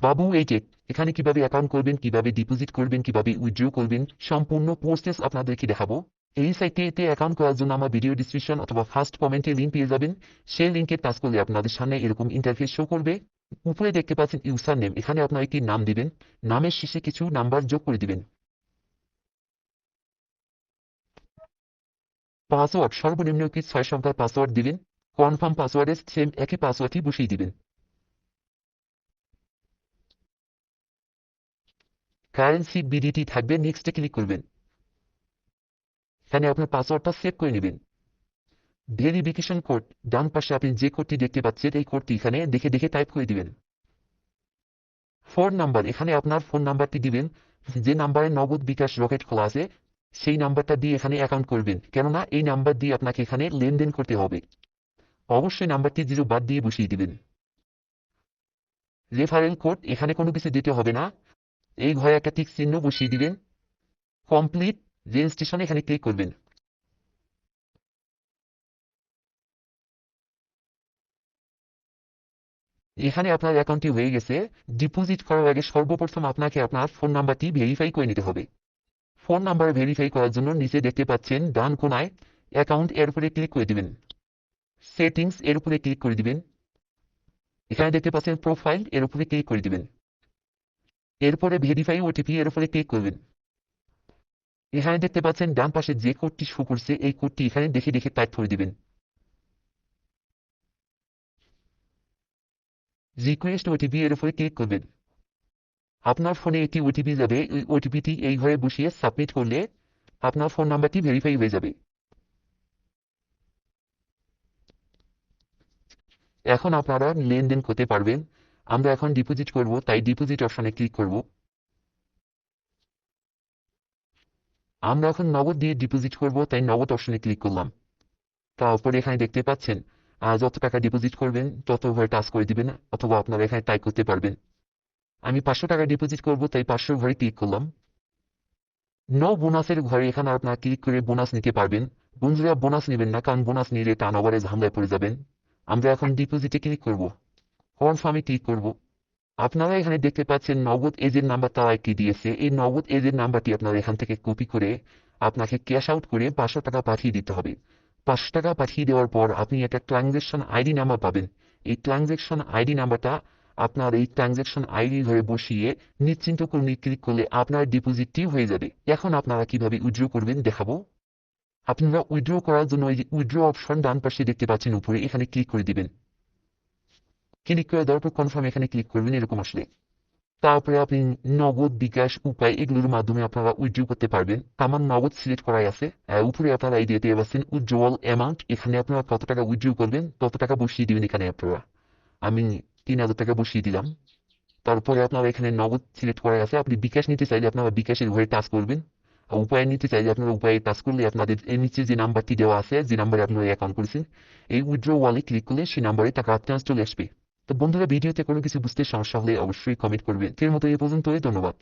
বাবু, এই যে, এখানে কীভাবে অ্যাকাউন্ট করবেন, কীভাবে ডিপোজিট করবেন, কীভাবে উইথড্র করবেন, সম্পূর্ণ প্রসেস আপনাদেরকে দেখাবো। এই সাইটটিতে অ্যাকাউন্ট করার জন্য আমার ভিডিও ডিসক্রিপশন অথবা ফার্স্ট কমেন্টে লিঙ্ক পেয়ে যাবেন। সেই লিঙ্কে টাচ করলে আপনাদের সামনে এরকম ইন্টারফেস শো করবে। উপরে দেখতে পাচ্ছেন ইউসার নেম এখানে আপনার একটি নাম দিবেন। নামের শেষে কিছু নাম্বার যোগ করে দিবেন। পাসওয়ার্ড সর্বনিম্ন কি ছয় সংখ্যার পাসওয়ার্ড দিবেন। কনফার্ম পাসওয়ার্ডে সেম একই পাসওয়ার্ডই বসিয়ে দিবেন। কারেন্সি বিডিটি থাকবে নেক্সটে ক্লিক করবেন। এখানে আপনার পাসওয়ার্ডটা সেভ করে নেবেন। ভেরিফিকেশন কোড ডান পাশে আপনি যে কোডটি দেখতে পাচ্ছেন, এই কোডটি এখানে দেখে দেখে টাইপ করে দিবেন। ফোন নাম্বার এখানে আপনার ফোন নাম্বারটি দিবেন। যে নাম্বারে নগদ বিকাশ রকেট খোলা আছে, সেই নাম্বারটা দিয়ে এখানে অ্যাকাউন্ট করবেন। কেননা এই নাম্বার দিয়ে আপনাকে এখানে লেনদেন করতে হবে। অবশ্যই নাম্বারটি জিরো বাদ দিয়ে বসিয়ে দিবেন। রেফারেল কোড এখানে কোনো কিছু দিতে হবে না। এই ঘরে একটা টিক চিহ্ন বসিয়ে দিবেন। কমপ্লিট রেজিস্ট্রেশন এখানে ক্লিক করবেন। এখানে আপনার অ্যাকাউন্টটি হয়ে গেছে। ডিপোজিট করার আগে সর্বপ্রথম আপনাকে আপনার ফোন নাম্বারটি ভেরিফাই করে নিতে হবে। ফোন নাম্বার ভেরিফাই করার জন্য নিচে দেখতে পাচ্ছেন ডান কোনায় অ্যাকাউন্ট এর উপরে ক্লিক করে দিবেন। সেটিংস এর উপরে ক্লিক করে দিবেন। এখানে দেখতে পাচ্ছেন প্রোফাইল এর উপরে ক্লিক করে দিবেন। এরপরে ভেরিফাই ওটিপি এর উপরে ক্লিক করবেন। এখানে দেখতে পাচ্ছেন ডান পাশে যে কোডটি শো করছে, এই কোডটি এখানে দেখে দেখে টাইপ করে দিবেন। রিকোয়েস্ট ওটিপি এর উপরে ক্লিক করবেন। আপনার ফোনে একটি ওটিপি যাবে, ওই ওটিপিটি এই ঘরে বসিয়ে সাবমিট করলে আপনার ফোন নাম্বারটি ভেরিফাই হয়ে যাবে। এখন আপনারা লেনদেন করতে পারবেন। আমরা এখন ডিপোজিট করব, তাই ডিপোজিট অপশনে ক্লিক করব। আমরা এখন নগদ দিয়ে ডিপোজিট করব, তাই নগদ অপশনে ক্লিক করলাম। তারপরে এখানে দেখতে পাচ্ছেন যত টাকা ডিপোজিট করবেন, তত ঘরে টাচ করে দিবেন, অথবা আপনারা এখানে টাইপ করতে পারবেন। আমি পাঁচশো টাকা ডিপোজিট করব, তাই পাঁচশো ঘরে ক্লিক করলাম। ন বোনাসের ঘরে এখানে আপনারা ক্লিক করে বোনাস নিতে পারবেন। বন্ধুরা, বোনাস নেবেন না, কারণ বোনাস নিলে টান ওভারে ঝামেলায় পড়ে যাবেন। আমরা এখন ডিপোজিটে ক্লিক করব। কনফার্মে ক্লিক করব। আপনারা এখানে দেখতে পাচ্ছেন নগদ এজেন্ট নাম্বার তারা একটি দিয়েছে। এই নগদ এজেন্ট নাম্বারটি আপনারা এখান থেকে কপি করে আপনাকে ক্যাশ আউট করে পাঁচশো টাকা পাঠিয়ে দিতে হবে। পাঁচশো টাকা পাঠিয়ে দেওয়ার পর আপনি একটা ট্রানজ্যাকশন আইডি নাম্বার পাবেন। এই ট্রানজ্যাকশন আইডি নাম্বারটা আপনার এই ট্রানজ্যাকশন আইডি ধরে বসিয়ে নিশ্চিন্ত করে ক্লিক করলে আপনার ডিপোজিটটি হয়ে যাবে। এখন আপনারা কীভাবে উইথড্র করবেন দেখাবো। আপনারা উইথড্র করার জন্য এই যে উইথড্র অপশন ডান পাশে দেখতে পাচ্ছেন উপরে এখানে ক্লিক করে দিবেন। ক্লিক করে দেওয়ার পর কনফার্ম এখানে ক্লিক করবেন, এরকম আসলে। তারপরে আপনি নগদ বিকাশ উপায় এগুলোর মাধ্যমে আপনারা উইথড্র করতে পারবেন। আমার নগদ সিলেক্ট করাই আছে। উপরে আপনারা এই দিয়ে পাচ্ছেন উইথড্রওয়াল অ্যামাউন্ট এখানে আপনারা কত টাকা উইথড্র করবেন, তত টাকা বসিয়ে দিবেন এখানে আপনারা। আমি তিন হাজার টাকা বসিয়ে দিলাম। তারপরে আপনারা এখানে নগদ সিলেক্ট করা আছে। আপনি বিকাশ নিতে চাইলে আপনারা বিকাশের ঘরে টাচ করবেন। উপায় নিতে চাইলে আপনারা উপায়ে টাচ করলে আপনাদের এর নিচে যে নাম্বারটি দেওয়া আছে, যে নাম্বারে আপনারা অ্যাকাউন্ট করেছেন, এই উইথড্র ওয়ালে ক্লিক করলে সেই নাম্বারে টাকা ট্রান্স চলে আসবে। তো বন্ধুরা, ভিডিওতে কোনো কিছু বুঝতে সমস্যা হলে অবশ্যই কমেন্ট করবেন। এর মতো এ পর্যন্তই, ধন্যবাদ।